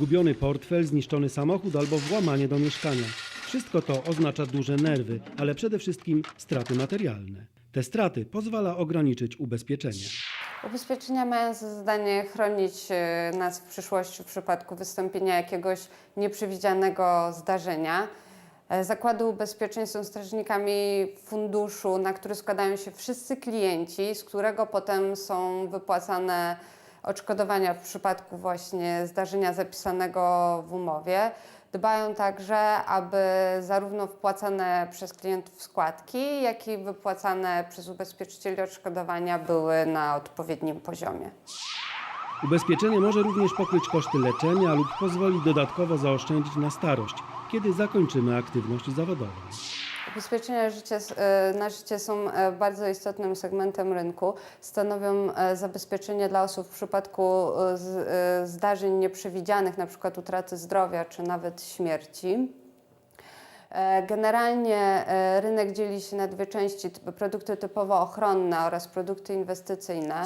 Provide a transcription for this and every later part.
Zgubiony portfel, zniszczony samochód albo włamanie do mieszkania. Wszystko to oznacza duże nerwy, ale przede wszystkim straty materialne. Te straty pozwala ograniczyć ubezpieczenie. Ubezpieczenia mają za zadanie chronić e, nas w przyszłości w przypadku wystąpienia jakiegoś nieprzewidzianego zdarzenia. E, Zakłady ubezpieczeń są strażnikami funduszu, na który składają się wszyscy klienci, z którego potem są wypłacane odszkodowania w przypadku właśnie zdarzenia zapisanego w umowie. Dbają także, aby zarówno wpłacane przez klientów składki, jak i wypłacane przez ubezpieczycieli odszkodowania były na odpowiednim poziomie. Ubezpieczenie może również pokryć koszty leczenia lub pozwoli dodatkowo zaoszczędzić na starość, kiedy zakończymy aktywność zawodową. Ubezpieczenia e, na życie są e, bardzo istotnym segmentem rynku. Stanowią e, zabezpieczenie dla osób w przypadku zdarzeń nieprzewidzianych, np. utraty zdrowia czy nawet śmierci. Generalnie rynek dzieli się na dwie części: produkty typowo ochronne oraz produkty inwestycyjne.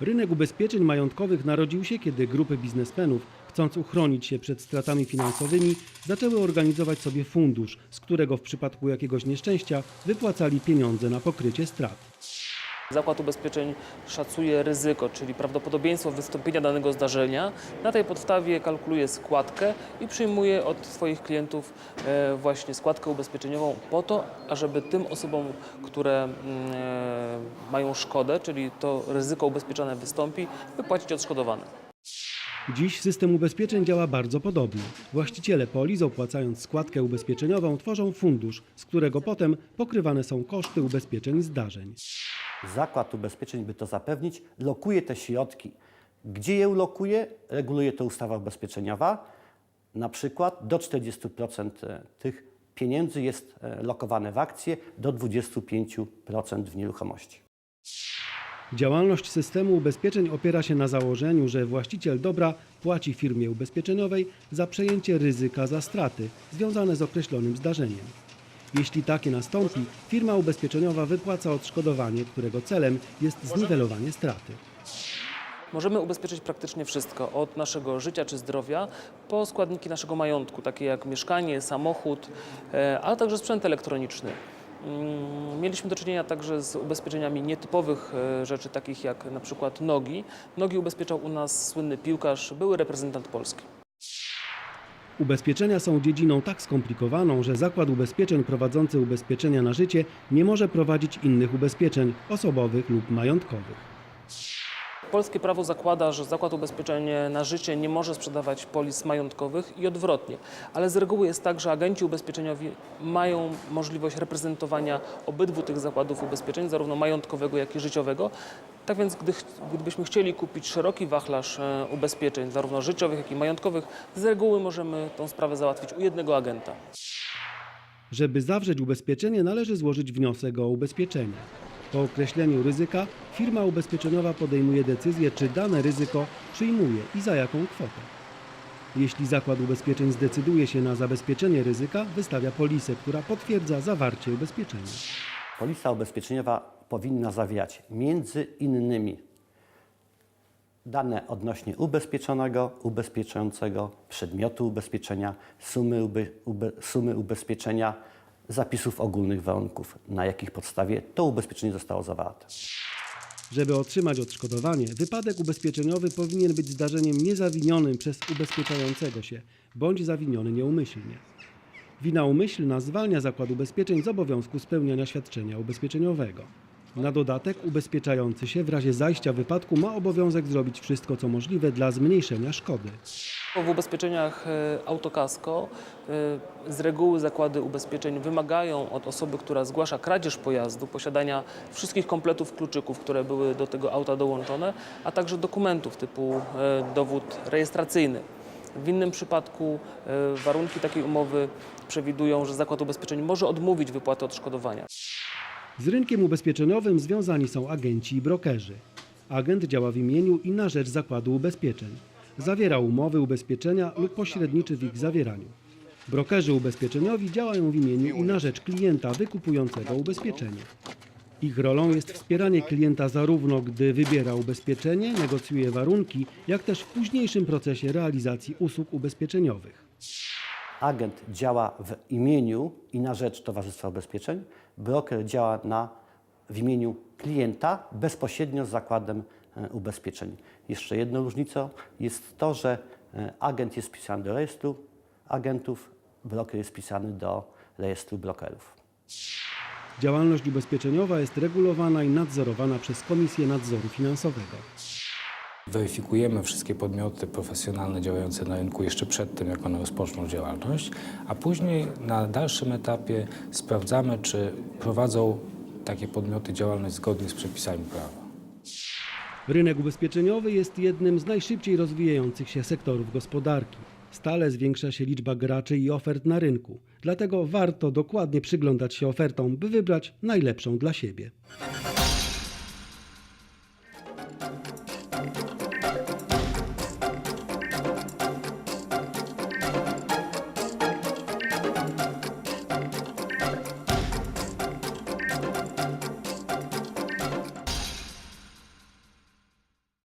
Rynek ubezpieczeń majątkowych narodził się, kiedy grupy biznesmenów, chcąc uchronić się przed stratami finansowymi, zaczęły organizować sobie fundusz, z którego w przypadku jakiegoś nieszczęścia wypłacali pieniądze na pokrycie strat. Zakład ubezpieczeń szacuje ryzyko, czyli prawdopodobieństwo wystąpienia danego zdarzenia. Na tej podstawie kalkuluje składkę i przyjmuje od swoich klientów e, właśnie składkę ubezpieczeniową po to, ażeby tym osobom, które mm, e, mają szkodę, czyli to ryzyko ubezpieczone wystąpi, wypłacić odszkodowane. Dziś system ubezpieczeń działa bardzo podobnie. Właściciele polis, opłacając składkę ubezpieczeniową, tworzą fundusz, z którego potem pokrywane są koszty ubezpieczeń zdarzeń. Zakład ubezpieczeń, by to zapewnić, lokuje te środki. Gdzie je ulokuje, reguluje to ustawa ubezpieczeniowa. Na przykład do 40% tych pieniędzy jest e, lokowane w akcje, do 25% w nieruchomości. Działalność systemu ubezpieczeń opiera się na założeniu, że właściciel dobra płaci firmie ubezpieczeniowej za przejęcie ryzyka za straty związane z określonym zdarzeniem. Jeśli takie nastąpi, firma ubezpieczeniowa wypłaca odszkodowanie, którego celem jest zniwelowanie straty. Możemy ubezpieczyć praktycznie wszystko, od naszego życia czy zdrowia po składniki naszego majątku, takie jak mieszkanie, samochód, e, ale także sprzęt elektroniczny. Mm, Mieliśmy do czynienia także z ubezpieczeniami nietypowych e, rzeczy, takich jak na przykład nogi. Nogi ubezpieczał u nas słynny piłkarz, były reprezentant Polski. Ubezpieczenia są dziedziną tak skomplikowaną, że zakład ubezpieczeń prowadzący ubezpieczenia na życie nie może prowadzić innych ubezpieczeń osobowych lub majątkowych. Polskie prawo zakłada, że zakład ubezpieczeń na życie nie może sprzedawać polis majątkowych i odwrotnie, ale z reguły jest tak, że agenci ubezpieczeniowi mają możliwość reprezentowania obydwu tych zakładów ubezpieczeń, zarówno majątkowego, jak i życiowego. Tak więc, gdy, gdybyśmy chcieli kupić szeroki wachlarz e, ubezpieczeń, zarówno życiowych, jak i majątkowych, z reguły możemy tą sprawę załatwić u jednego agenta. Żeby zawrzeć ubezpieczenie, należy złożyć wniosek o ubezpieczenie. Po określeniu ryzyka firma ubezpieczeniowa podejmuje decyzję, czy dane ryzyko przyjmuje i za jaką kwotę. Jeśli zakład ubezpieczeń zdecyduje się na zabezpieczenie ryzyka, wystawia polisę, która potwierdza zawarcie ubezpieczenia. Polisa ubezpieczeniowa powinna zawierać między innymi dane odnośnie ubezpieczonego, ubezpieczającego, przedmiotu ubezpieczenia, sumy, ube, ube, sumy ubezpieczenia, zapisów ogólnych warunków, na jakich podstawie to ubezpieczenie zostało zawarte. Żeby otrzymać odszkodowanie, wypadek ubezpieczeniowy powinien być zdarzeniem niezawinionym przez ubezpieczającego się, bądź zawiniony nieumyślnie. Wina umyślna zwalnia zakład ubezpieczeń z obowiązku spełniania świadczenia ubezpieczeniowego. Na dodatek ubezpieczający się w razie zajścia wypadku ma obowiązek zrobić wszystko, co możliwe dla zmniejszenia szkody. W ubezpieczeniach e, autokasko e, z reguły zakłady ubezpieczeń wymagają od osoby, która zgłasza kradzież pojazdu, posiadania wszystkich kompletów kluczyków, które były do tego auta dołączone, a także dokumentów typu e, dowód rejestracyjny. W innym przypadku warunki takiej umowy przewidują, że zakład ubezpieczeń może odmówić wypłaty odszkodowania. Z rynkiem ubezpieczeniowym związani są agenci i brokerzy. Agent działa w imieniu i na rzecz zakładu ubezpieczeń. Zawiera umowy ubezpieczenia lub pośredniczy w ich zawieraniu. Brokerzy ubezpieczeniowi działają w imieniu i na rzecz klienta wykupującego ubezpieczenie. Ich rolą jest wspieranie klienta zarówno gdy wybiera ubezpieczenie, negocjuje warunki, jak też w późniejszym procesie realizacji usług ubezpieczeniowych. Agent działa w imieniu i na rzecz Towarzystwa Ubezpieczeń, broker działa na, w imieniu klienta bezpośrednio z zakładem e, ubezpieczeń. Jeszcze jedną różnicą jest to, że e, agent jest wpisany do rejestru agentów, broker jest wpisany do rejestru brokerów. Działalność ubezpieczeniowa jest regulowana i nadzorowana przez Komisję Nadzoru Finansowego. Weryfikujemy wszystkie podmioty profesjonalne działające na rynku jeszcze przed tym, jak one rozpoczną działalność, a później na dalszym etapie sprawdzamy, czy prowadzą takie podmioty działalność zgodnie z przepisami prawa. Rynek ubezpieczeniowy jest jednym z najszybciej rozwijających się sektorów gospodarki. Stale zwiększa się liczba graczy i ofert na rynku. Dlatego warto dokładnie przyglądać się ofertom, by wybrać najlepszą dla siebie.